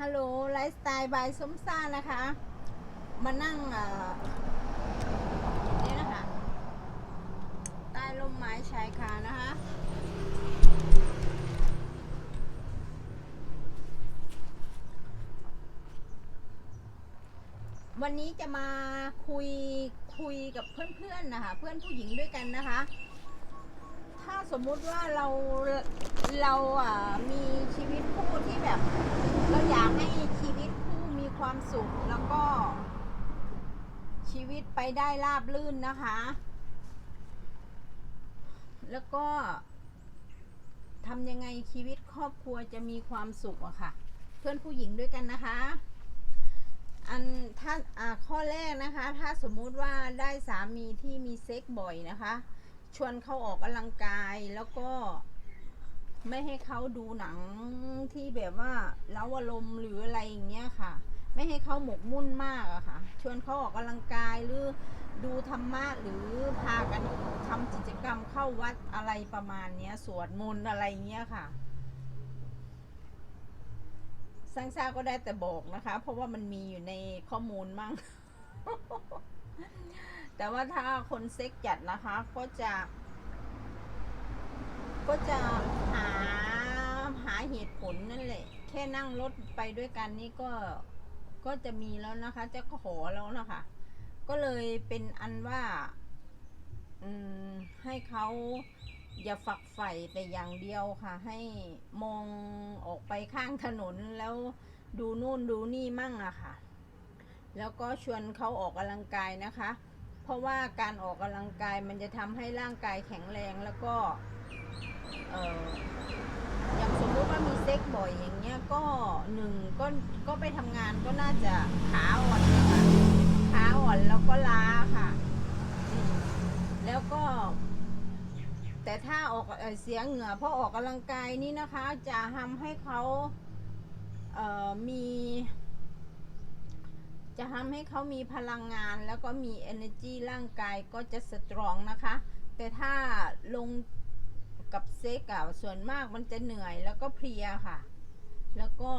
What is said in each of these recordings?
ฮัลโหลไลฟ์สไตล์บายส้มซ่านะคะ มานั่งเอ่อนี่นะคะใต้ร่มไม้ชายคานะคะวันนี้จะมาคุยคุยกับเพื่อนๆนะคะ เพื่อนผู้หญิงด้วยกันนะคะ ถ้าสมมุติว่าเราเราอะมีชีวิตคู่ที่แบบ เราอยากให้ชีวิตคู่มีความสุขแล้วก็ ชีวิตไปได้ราบรื่นนะคะ แล้วก็ทำยังไงชีวิตครอบครัวจะมีความสุขอะค่ะ เพื่อนผู้หญิงด้วยกันนะคะ อันถ้าอ่าข้อแรกนะคะ ถ้าสมมุติว่าได้สามีที่มีเซ็กบ่อยนะคะ ชวนเขาออกกำลังกายแล้วก็ไม่ให้เขาดูหนังที่แบบว่าเล้าอารมณ์หรืออะไรอย่างเงี้ยค่ะ ไม่ให้เขาหมกมุ่นมากอะค่ะ ชวนเขาออกกำลังกายหรือดูธรรมะหรือพากันทำกิจกรรมเข้าวัดอะไรประมาณเนี้ยสวดมนต์อะไรเงี้ยค่ะซังซาก็ได้แต่บอกนะคะ เพราะว่ามันมีอยู่ในข้อมูลมั่ง แต่ว่าถ้าคนเซ็กจัดนะคะ ก็จะ ก็จะหาหาเหตุผลนั่นแหละ แค่นั่งรถไปด้วยกันนี่ก็ก็จะมีแล้วนะคะ จะขอแล้วนะคะ ก็เลยเป็นอันว่า อืม ให้เขาอย่าฝักใฝ่แต่อย่างเดียวค่ะ ให้มองออกไปข้างถนนแล้วดูนู่นดูนี่มั่งอะค่ะ แล้วก็ชวนเขาออกกำลังกายนะคะ เพราะว่าการออกกำลังกายมันจะทำให้ร่างกายแข็งแรงแล้วก็เอออย่างสมมุติว่ามีเซ็กบ่อยอย่างเงี้ยก็หนึ่งก็ก็ไปทำงานก็น่าจะขาอ่อนนะคะขาอ่อนแล้วก็ล้าค่ะ แล้วก็ แต่ถ้าออกเอเสียเหงื่อเพราะออกกำลังกายนี่นะคะ จะทำให้เขาเอ่อมี จะทำให้เขามีพลังงานแล้วก็มี energy ร่างกายก็จะสตรองนะคะ แต่ถ้าลงกับเซ็กอะส่วนมากมันจะเหนื่อยแล้วก็เพลียค่ะ แล้วก็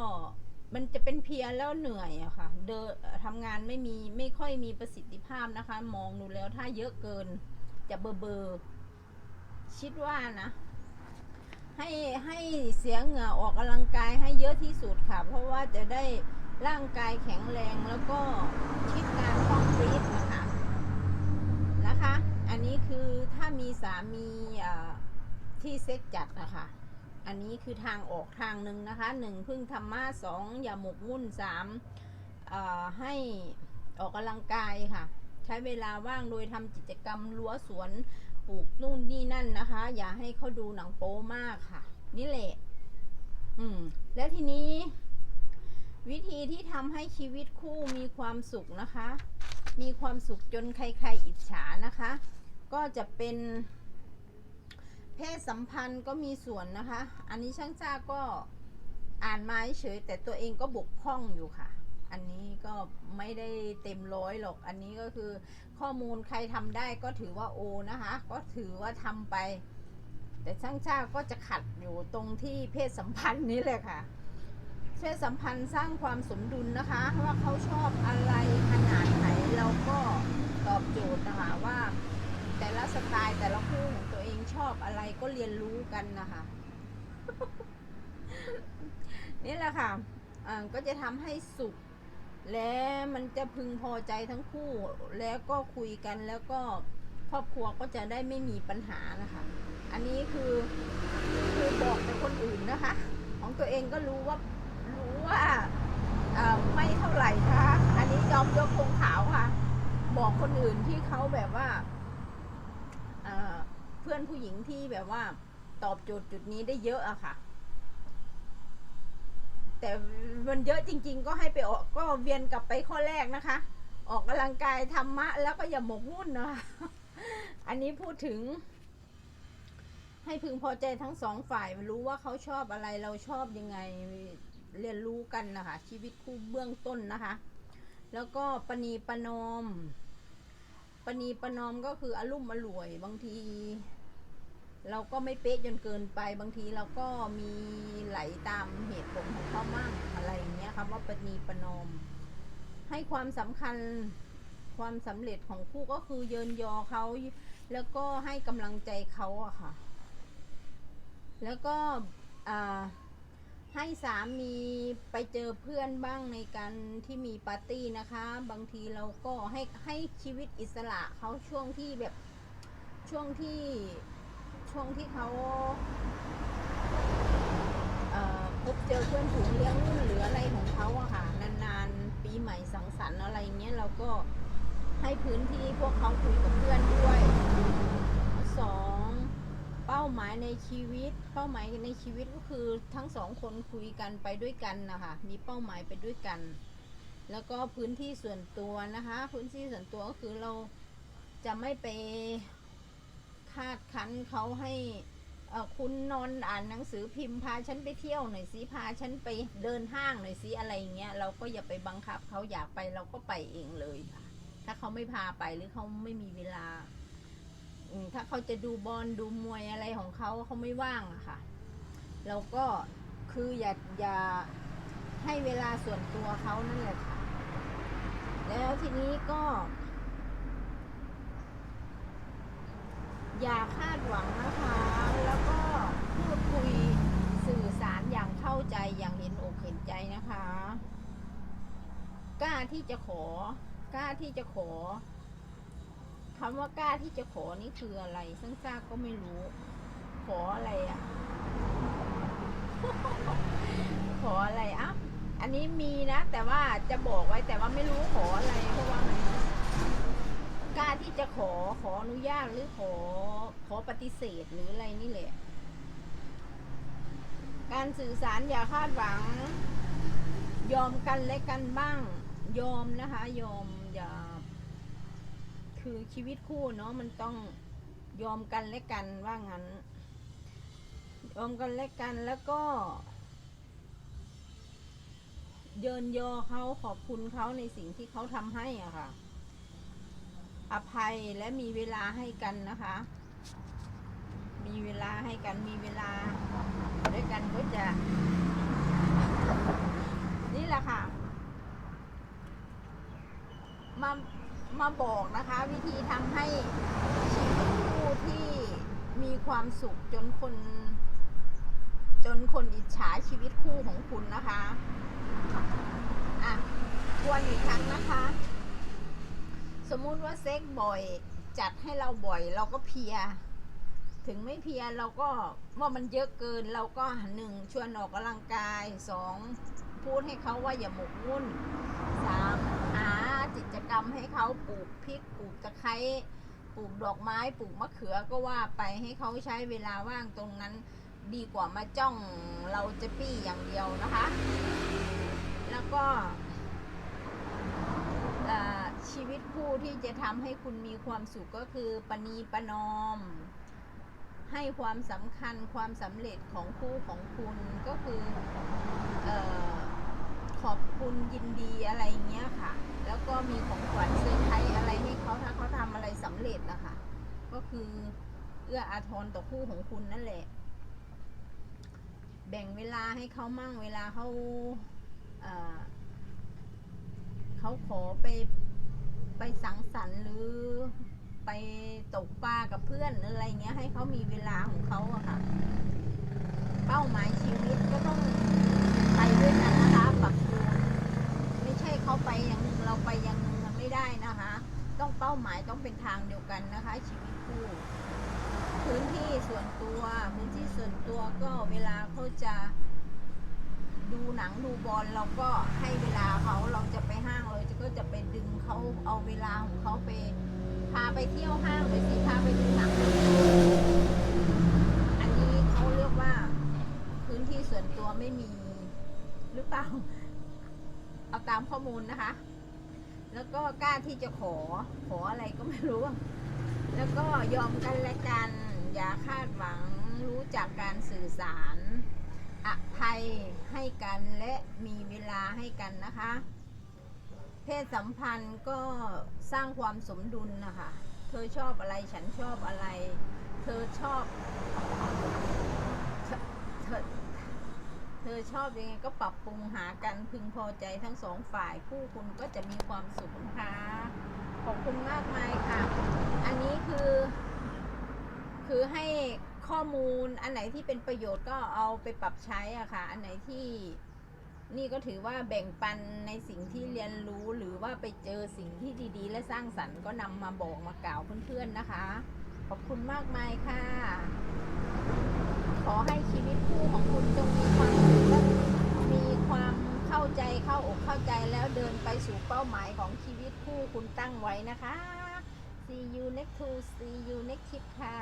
มันจะเป็นเพลียแล้วเหนื่อยอะค่ะ เดินทำงานไม่มีไม่ค่อยมีประสิทธิภาพนะคะ มองดูแล้วถ้าเยอะเกินจะเบอร์เบอร์คิดว่านะ ให้ให้เสียงเหงื่อออกกำลังกายให้เยอะที่สุดค่ะ เพราะว่าจะได้ ร่างกายแข็งแรงแล้วก็คิดงานคองปรีดนะคะนะคะ อันนี้คือถ้ามีสามีที่เซ็กจัดนะคะอันนี้คือทางออกทางหนึ่งนะคะหนึ่งพึ่งธรรมะสองอย่าหมกมุ่นสามให้ออกกำลังกายค่ะ ใช้เวลาว่างโดยทำกิจกรรมรั้วสวนปลูกนู่นนี่นั่นนะคะ อย่าให้เขาดูหนังโป๊มากค่ะ นี่แหละ อืม แล้วทีนี้ วิธีที่ทำให้ชีวิตคู่มีความสุขนะคะ มีความสุขจนใครๆอิจฉานะคะ ก็จะเป็น เพศสัมพันธ์ก็มีส่วนนะคะ อันนี้ช่างจ้าก็อ่านมาเฉยแต่ตัวเองก็บกพร่องอยู่ค่ะ อันนี้ก็ไม่ได้เต็มร้อยหรอก อันนี้ก็คือข้อมูลใครทำได้ก็ถือว่าโอนะคะ ก็ถือว่าทำไป แต่ช่างชาก็จะขัดอยู่ตรงที่เพศสัมพันธ์นี้เลยค่ะ เพศสัมพันธ์สร้างความสมดุลนะคะ ว่าเขาชอบอะไรขนาดไหนเราก็ตอบโจทย์นะคะว่า แต่ละสไตล์แต่ละคู่ของตัวเองชอบอะไรก็เรียนรู้กันนะคะ นี่แหละค่ะก็จะทำให้สุขและมันจะพึงพอใจทั้งคู่แล้วก็คุยกันแล้วก็ครอบครัวก็จะได้ไม่มีปัญหานะคะ อันนี้คือคือบอกแต่คนอื่นนะคะ ของตัวเองก็รู้ว่า ว่าไม่เท่าไหร่คะอันนี้ยอมยกธงขาวค่ะ บอกคนอื่นที่เขาแบบว่าเพื่อนผู้หญิงที่แบบว่าตอบโจทย์จุดนี้ได้เยอะอะค่ะ แต่มันเยอะจริง ๆ ก็ให้ไปออกก็เวียนกลับไปข้อแรกนะคะ ออกกำลังกายธรรมะ แล้วก็อย่าหมกมุ่นนะคะอันนี้พูดถึง ให้พึงพอใจทั้งสองฝ่ายรู้ว่าเขาชอบอะไรเราชอบยังไง เรียนรู้กันนะคะ ชีวิตคู่เบื้องต้นนะคะ แล้วก็ปณีปนอมปณีปนอมก็คืออารมณ์อร่วยบางที เราก็ไม่เป๊ะจนเกินไปบางทีเราก็มีไหลตามเหตุผลของเขามั่งอะไรอย่างเงี้ยคำว่าปณีปนอมให้ความสำคัญความสำเร็จของคู่ก็คือเยินยอเขาแล้วก็ให้กำลังใจเขาอะค่ะ แล้วก็อ่า ให้สามีไปเจอเพื่อนบ้างในการที่มีปาร์ตี้นะคะ บางทีเราก็ให้ให้ชีวิตอิสระเขาช่วงที่แบบช่วงที่ช่วงที่เขาเอ่อพบเจอเพื่อนฝูงเลี้ยงรุ่นหรืออะไรของเขาอะค่ะนานๆ ปีใหม่สังสรรค์อะไรเงี้ยเราก็ให้พื้นที่พวกเขาคุยกับเพื่อนด้วยสอง เป้าหมายในชีวิต เป้าหมายในชีวิตก็คือทั้งสองคนคุยกันไปด้วยกันนะคะมีเป้าหมายไปด้วยกัน แล้วก็พื้นที่ส่วนตัวนะคะ พื้นที่ส่วนตัวก็คือเราจะไม่ไปคาดคั้นเขาให้อ่อคุณนอนอ่านหนังสือพิมพ์พาฉันไปเที่ยวหน่อยสิพาฉันไปเดินห้างหน่อยสิอะไรเงี้ยเราก็อย่าไปบังคับเขาอยากไปเราก็ไปเองเลยค่ะ ถ้าเขาไม่พาไปหรือเขาไม่มีเวลา อืมถ้าเขาจะดูบอลดูมวยอะไรของเขาเขาไม่ว่างอะค่ะ เราก็คืออย่าอย่าให้เวลาส่วนตัวเขานั่นแหละค่ะ แล้วทีนี้ก็ อย่าคาดหวังนะคะ แล้วก็พูดคุยสื่อสารอย่างเข้าใจอย่างเห็นอกเห็นใจนะคะ กล้าที่จะขอกล้าที่จะขอ คำว่ากล้าที่จะขอนี่คืออะไรซึ่งซากก็ไม่รู้ ขออะไรอะ่ะ ขออะไรอะอันนี้มีนะ แต่ว่าจะบอกไว้แต่ว่าไม่รู้ขออะไรเพราะว่ามันกล้าที่จะขอขออนุญาตหรือขอขอปฏิเสธหรืออะไรนี่แหละ การสื่อสารอย่าคาดหวัง ยอมกันและกันบ้าง ยอมนะคะ ยอมอย่า คือชีวิตคู่เนาะมันต้องยอมกันและกันว่างั้น ยอมกันและกันแล้วก็ เยินยอเขาขอบคุณเขาในสิ่งที่เขาทำให้อะค่ะ อภัยและมีเวลาให้กันนะคะ มีเวลาให้กันมีเวลาด้วยกันก็จะ นี่แหละค่ะมา มาบอกนะคะ วิธีทำให้ชีวิตคู่ที่มีความสุขจนคน จนคนอิจฉาชีวิตคู่ของคุณนะคะอะทวนอีกครั้งนะคะ สมมุติว่าเซ็กบ่อย จัดให้เราบ่อย เราก็เพีย ถึงไม่เพียเราก็ว่ามันเยอะเกิน เราก็หนึ่งชวนออกกำลังกายสองพูดให้เขาว่าอย่าหมกมุ่นสาม จกรรมให้เขาปลูกพริกปลูกตะไคร้ปลูกดอกไม้ปลูกมะเขือก็ว่าไปให้เขาใช้เวลาว่างตรงนั้น ดีกว่ามาจ้องเราจะปี้อย่างเดียวนะคะ แล้วก็ชีวิตคู่ที่จะทำให้คุณมีความสุขก็คือปณีประนอม ให้ความสำคัญความสำเร็จของคู่ของคุณก็คือเออ ขอบคุณยินดีอะไรเงี้ยค่ะ แล้วก็มีของขวัญเซอร์ไพรส์อะไรให้เขาถ้าเขาทำอะไรสำเร็จนะคะก็คือเอื้ออาทรต่อคู่ของคุณนั่นแหละ แบ่งเวลาให้เขามั่งเวลาเขาเเขาขอไปไปสังสรรค์หรือไปตกปลากับเพื่อนอะไรเงี้ยให้เขามีเวลาของเขาอะค่ะ เป้าหมายชีวิตก็ต้องไปด้วยกันนะคะปรับตัวไม่ใช่ เขาไปอย่างหนึ่งเราไปอย่างหนึ่งมันไม่ได้นะคะ ต้องเป้าหมายต้องเป็นทางเดียวกันนะคะ ชีวิตคู่ พื้นที่ส่วนตัวพื้นที่ส่วนตัวก็เวลาเขาจะดูหนังดูบอลเราก็ให้เวลาเขาเราจะไปห้างเราก็จะไปดึงเขาเอาเวลาของเขาไปพาไปเที่ยวห้างหรือสิพาไปดูหนังอันนี้เขาเรียกว่าพื้นที่ส่วนตัวไม่มีหรือเปล่า ตามข้อมูลนะคะ แล้วก็กล้าที่จะขอขออะไรก็ไม่รู้ แล้วก็ยอมกันและกัน อย่าคาดหวังรู้จักการสื่อสารอภัยให้กันและมีเวลาให้กันนะคะ เพศสัมพันธ์ก็สร้างความสมดุลนะคะ เธอชอบอะไรฉันชอบอะไร เธอชอบ อชอบยังไงก็ปรับปรุงหากันพึงพอใจทั้งสองฝ่ายคู่คุณก็จะมีความสุขนะคะขอบคุณมากมายค่ะ อันนี้คือ คือให้ข้อมูลอันไหนที่เป็นประโยชน์ก็เอาไปปรับใช้อะค่ะ อันไหนที่นี่ก็ถือว่าแบ่งปันในสิ่งที่เรียนรู้หรือว่าไปเจอสิ่งที่ดีๆ และสร้างสรรค์ก็นำมาบอกมากล่าวเพื่อนๆนะคะ ขอบคุณมากมายค่ะ อให้ชีวิตคู่ของคุณจงมีความสุขและมีความเข้าใจเข้าอกเข้าใจแล้วเดินไปสู่เป้าหมายของชีวิตคู่คุณตั้งไว้นะคะ see you next to see you next tip ค่ะ